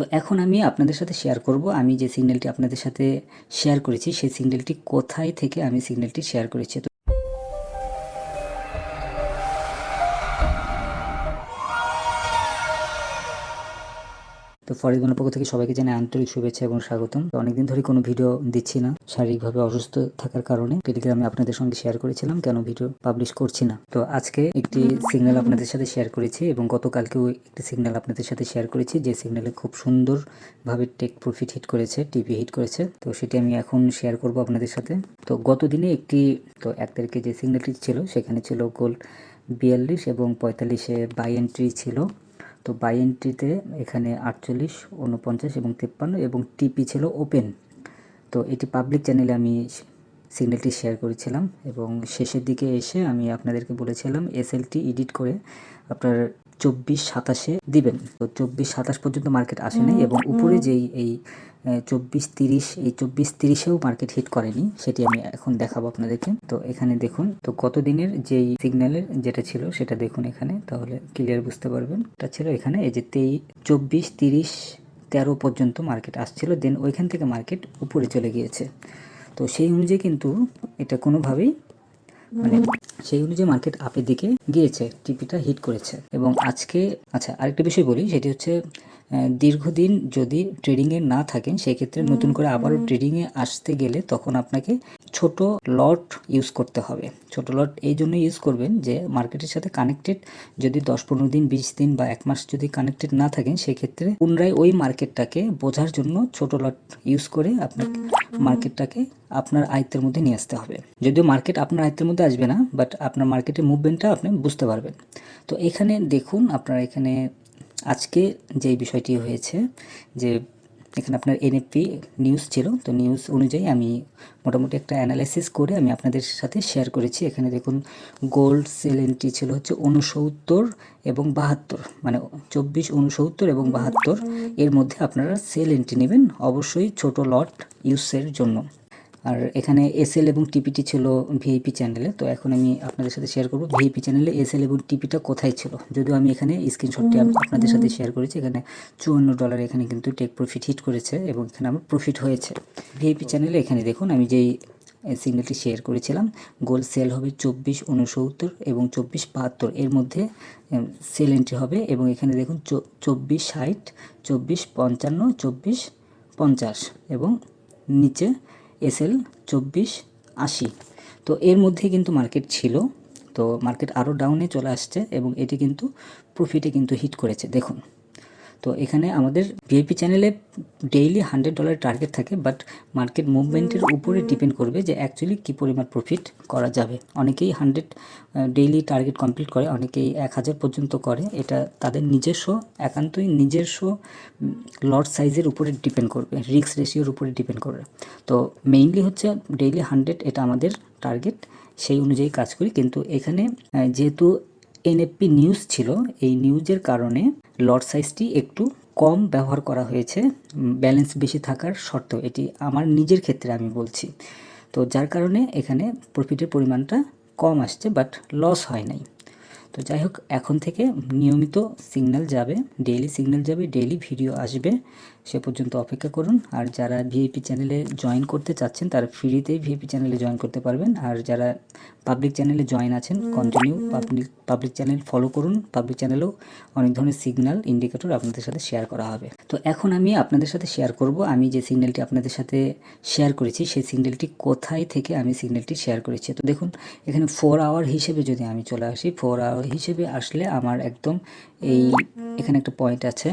তো এখন আমি আপনাদের সাথে শেয়ার করব। আমি যে সিগন্যালটি আপনাদের সাথে শেয়ার করেছি, সেই সিগন্যালটি কোথায় থেকে আমি সিগন্যালটি শেয়ার করেছি? তো ফরিদগণের পক্ষ থেকে সবাইকে জানাই আন্তরিক শুভেচ্ছা এবং স্বাগতম। অনেকদিন ধরে কোনো ভিডিও দিচ্ছি না। শারীরিকভাবে অসুস্থ থাকার কারণে টেলিগ্রামে আপনাদের সঙ্গে শেয়ার করেছিলাম, কেন ভিডিও পাবলিশ করছি না। তো আজকে একটি সিগন্যাল আপনাদের সাথে শেয়ার করেছি এবং গতকালকেও একটি সিগন্যাল আপনাদের সাথে শেয়ার করেছি, যে সিগন্যালে খুব সুন্দরভাবে টেক প্রফিট হিট করেছে টিভি হিট করেছে। তো সেটি আমি এখন শেয়ার করব আপনাদের সাথে। তো গত দিনে একটি, তো এক তারিখে যে সিগন্যালটি ছিল, সেখানে ছিল গোল্ড বিয়াল্লিশ এবং পঁয়তাল্লিশে বাই এন্ট্রি ছিল। তো বাই এন্ট্রিতে এখানে আটচল্লিশ উনপঞ্চাশ এবং তিপ্পান্ন এবং টিপি ছিল ওপেন তো এটি পাবলিক চ্যানেলে আমি সিগন্যালটি শেয়ার করেছিলাম এবং শেষের দিকে এসে আমি আপনাদেরকে বলেছিলাম এসএলটি এডিট করে আপনার চব্বিশ সাতাশে দিবেন। তো চব্বিশ সাতাশ পর্যন্ত মার্কেট আসেনি এবং উপরে যেই এই চব্বিশ তিরিশ, এই চব্বিশ তিরিশেও মার্কেট হিট করেনি, সেটি আমি এখন দেখাবো আপনাদেরকে। তো এখানে দেখুন, তো কত দিনের যেই সিগন্যালের যেটা ছিল, সেটা দেখুন এখানে, তাহলে ক্লিয়ার বুঝতে পারবেন। এটা ছিল এখানে, এই যে তেই, চব্বিশ তিরিশ তেরো পর্যন্ত মার্কেট আসছিল দেন ওইখান থেকে মার্কেট উপরে চলে গিয়েছে। তো সেই অনুযায়ী কিন্তু এটা কোনোভাবেই মানে সেই অনুযায়ী মার্কেট আপের দিকে গিয়েছে টিপিটা হিট করেছে। এবং আজকে আচ্ছা আরেকটা বিষয় বলি সেটি হচ্ছে দীর্ঘদিন যদি ট্রেডিংয়ে না থাকেন সেক্ষেত্রে নতুন করে আবারও ট্রেডিংয়ে আসতে গেলে তখন আপনাকে ছোট লট ইউজ করতে হবে। ছোট লট এই জন্য ইউজ করবেন যে মার্কেটের সাথে কানেক্টেড যদি দশ পনেরো দিন, বিশ দিন বা এক মাস যদি কানেক্টেড না থাকেন, সেক্ষেত্রে পুনরায় ওই মার্কেটটাকে বোঝার জন্য ছোট লট ইউজ করে আপনাকে মার্কেটটাকে আপনার আয়ত্তের মধ্যে নিয়ে আসতে হবে। যদিও মার্কেট আপনার আয়ত্তের মধ্যে আসবে না বাট আপনার মার্কেটের মুভমেন্টটা আপনি বুঝতে পারবেন। তো এখানে দেখুন, আপনার এখানে আজকে যেই বিষয়টি হয়েছে যে এখানে আপনার এনএফপি নিউজ ছিল। তো নিউজ অনুযায়ী আমি মোটামুটি একটা অ্যানালাইসিস করে আমি আপনাদের সাথে শেয়ার করেছি। এখানে দেখুন গোল্ড সেল এন্ট্রি ছিল হচ্ছে উনসত্তর এবং বাহাত্তর। মানে চব্বিশ উনসত্তর এবং বাহাত্তর এর মধ্যে আপনারা সেল এন্ট্রি নেবেন। অবশ্যই ছোট লট ইউসের জন্য। আর এখানে এসএল এবং টিপিটি ছিল ভিআইপি চ্যানেলে তো এখন আমি আপনাদের সাথে শেয়ার করব ভিআইপি চ্যানেলে এসএল এবং টিপিটা কোথায় ছিল। যদিও আমি এখানে স্ক্রিনশটটি আপনাদের সাথে শেয়ার করেছি এখানে চুয়ান্ন ডলার এখানে কিন্তু টেক প্রফিট হিট করেছে এবং এখানে আমার প্রফিট হয়েছে। ভিআইপি চ্যানেলে এখানে দেখুন আমি যেই সিগন্যালটি শেয়ার করেছিলাম গোল সেল হবে চব্বিশ উনসত্তর এবং চব্বিশ বাহাত্তর। এর মধ্যে সেল এন্ট্রি হবে এবং এখানে দেখুন চব্বিশ ষাট চব্বিশ পঞ্চান্ন চব্বিশ পঞ্চাশ এবং নিচে এসএল চব্বিশ আশি। তো এর মধ্যে কিন্তু মার্কেট ছিল। তো মার্কেট আরও ডাউনে চলে আসছে এবং এটি কিন্তু প্রফিটে কিন্তু হিট করেছে। দেখুন। তো এখানে আমাদের ভিআইপি চ্যানেলে ডেইলি হান্ড্রেড ডলার টার্গেট থাকে বাট মার্কেট মুভমেন্টের উপরে ডিপেন্ড করবে যে অ্যাকচুয়ালি কী পরিমাণ প্রফিট করা যাবে। অনেকেই হান্ড্রেড ডেইলি টার্গেট কমপ্লিট করে অনেকেই এক হাজার পর্যন্ত করে। এটা তাদের নিজস্ব একান্তই নিজস্ব লট সাইজের উপরে ডিপেন্ড করবে রিক্স রেশিওর উপরে ডিপেন্ড করবে। তো মেইনলি হচ্ছে ডেইলি হান্ড্রেড এটা আমাদের টার্গেট সেই অনুযায়ী কাজ করি। কিন্তু এখানে যেহেতু এনএফপি নিউজ ছিল এই নিউজের কারণে লট সাইজটি একটু কম ব্যবহার করা হয়েছে ব্যালেন্স বেশি থাকার শর্ত। এটি আমার নিজের ক্ষেত্রে আমি বলছি। তো যার কারণে এখানে প্রফিটের পরিমাণটা কম আসছে বাট লস হয় নাই। তো যাই হোক, এখন থেকে নিয়মিত সিগন্যাল যাবে ডেইলি সিগন্যাল যাবে ডেইলি ভিডিও আসবে। সে পর্যন্ত অপেক্ষা করুন। আর যারা ভিআইপি চ্যানেলে জয়েন করতে চাচ্ছেন, তারা ফ্রিতেই ভিআইপি চ্যানেলে জয়েন করতে পারবেন। আর যারা পাবলিক চ্যানেলে জয়েন আছেন continue public public channel follow করুন। পাবলিক চ্যানেলেও অনেক ধরনের সিগন্যাল ইন্ডিকেটর আপনাদের সাথে শেয়ার করা হবে। তো এখন আমি আপনাদের সাথে শেয়ার করব। আমি যে সিগন্যালটি আপনাদের সাথে শেয়ার করেছি, সেই সিগন্যালটি কোথায় থেকে আমি সিগন্যালটি শেয়ার করেছি? তো দেখুন, এখানে ফোর আওয়ার হিসেবে যদি আমি চলে আসি ফোর আওয়ার হিসেবে আসলে আমার একদম এই এখানে একটা পয়েন্ট আছে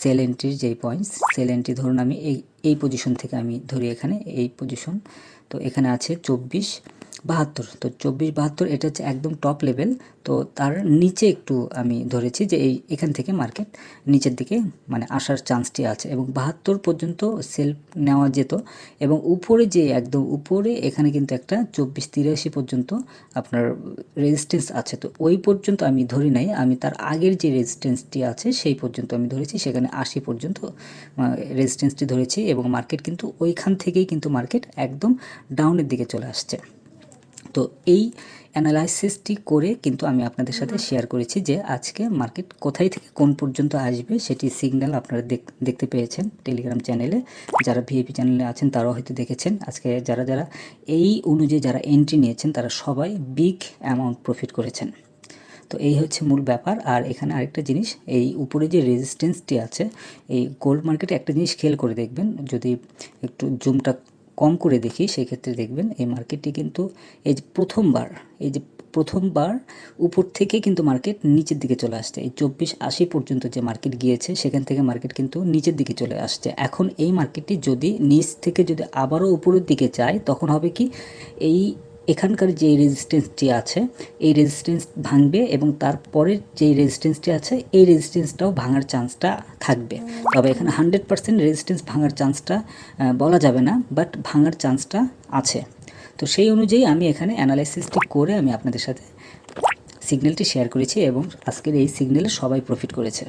সেল এন্ট্রির যেই পয়েন্ট সেল এন্ট্রি ধরুন আমি এই এই পজিশন থেকে আমি ধরি এখানে, এই পজিশন তো এখানে আছে চব্বিশ বাহাত্তর, তো চব্বিশ বাহাত্তর এটা হচ্ছে একদম টপ লেভেল তো তার নিচে একটু আমি ধরেছি যে এই এখান থেকে মার্কেট নিচের দিকে মানে আসার চান্সটি আছে এবং বাহাত্তর পর্যন্ত সেল নেওয়া যেত এবং উপরে যে একদম উপরে এখানে কিন্তু একটা চব্বিশ তিরাশি পর্যন্ত আপনার রেজিস্ট্যান্স আছে, তো ওই পর্যন্ত আমি ধরি নাই, আমি তার আগের যে রেজিস্ট্যান্সটি আছে সেই পর্যন্ত আমি ধরেছি, সেখানে আশি পর্যন্ত রেজিস্ট্যান্সটি ধরেছি এবং মার্কেট কিন্তু ওইখান থেকেই কিন্তু মার্কেট একদম ডাউনের দিকে চলে আসছে। তো এই অ্যানালাইসিসটি করে কিন্তু আমি আপনাদের সাথে শেয়ার করেছি যে আজকে মার্কেট কোথায় থেকে কোন পর্যন্ত আসবে সেটি সিগন্যাল আপনারা দেখ- দেখতে পেয়েছেন টেলিগ্রাম চ্যানেলে যারা ভিএপি চ্যানেলে আছেন তারাও হয়তো দেখেছেন। আজকে যারা যারা এই অনুযায়ী যারা এন্ট্রি নিয়েছেন তারা সবাই বিগ অ্যামাউন্ট প্রফিট করেছেন। তো এই হচ্ছে মূল ব্যাপার। আর এখানে আরেকটা জিনিস এই উপরে যে রেজিস্ট্যান্সটি আছে এই গোল্ড মার্কেটে একটা জিনিস খেয়াল করে দেখবেন। যদি একটু জুমটা কম করে দেখি, সেক্ষেত্রে দেখবেন এই মার্কেটটি কিন্তু এই যে প্রথমবার, এই যে প্রথমবার উপর থেকে কিন্তু মার্কেট নিচের দিকে চলে আসছে। এই চব্বিশ আশি পর্যন্ত যে মার্কেট গিয়েছে, সেখান থেকে মার্কেট কিন্তু নিচের দিকে চলে আসছে। এখন এই মার্কেটটি যদি নিচ থেকে যদি আবারও উপরের দিকে যায়, তখন হবে কি এই এখানকার যে রেজিস্ট্যান্সটি আছে, এই রেজিস্ট্যান্স ভাঙবে এবং তারপরের যে রেজিস্ট্যান্সটি আছে, এই রেজিস্ট্যান্সটাও ভাঙার চান্সটা থাকবে। তবে এখানে হান্ড্রেড পার্সেন্ট রেজিস্ট্যান্স ভাঙার চান্সটা বলা যাবে না বাট ভাঙার চান্সটা আছে। তো সেই অনুযায়ী আমি এখানে অ্যানালাইসিসটি করে আমি আপনাদের সাথে সিগন্যালটি শেয়ার করেছি এবং আজকের এই সিগন্যালে সবাই প্রফিট করেছে।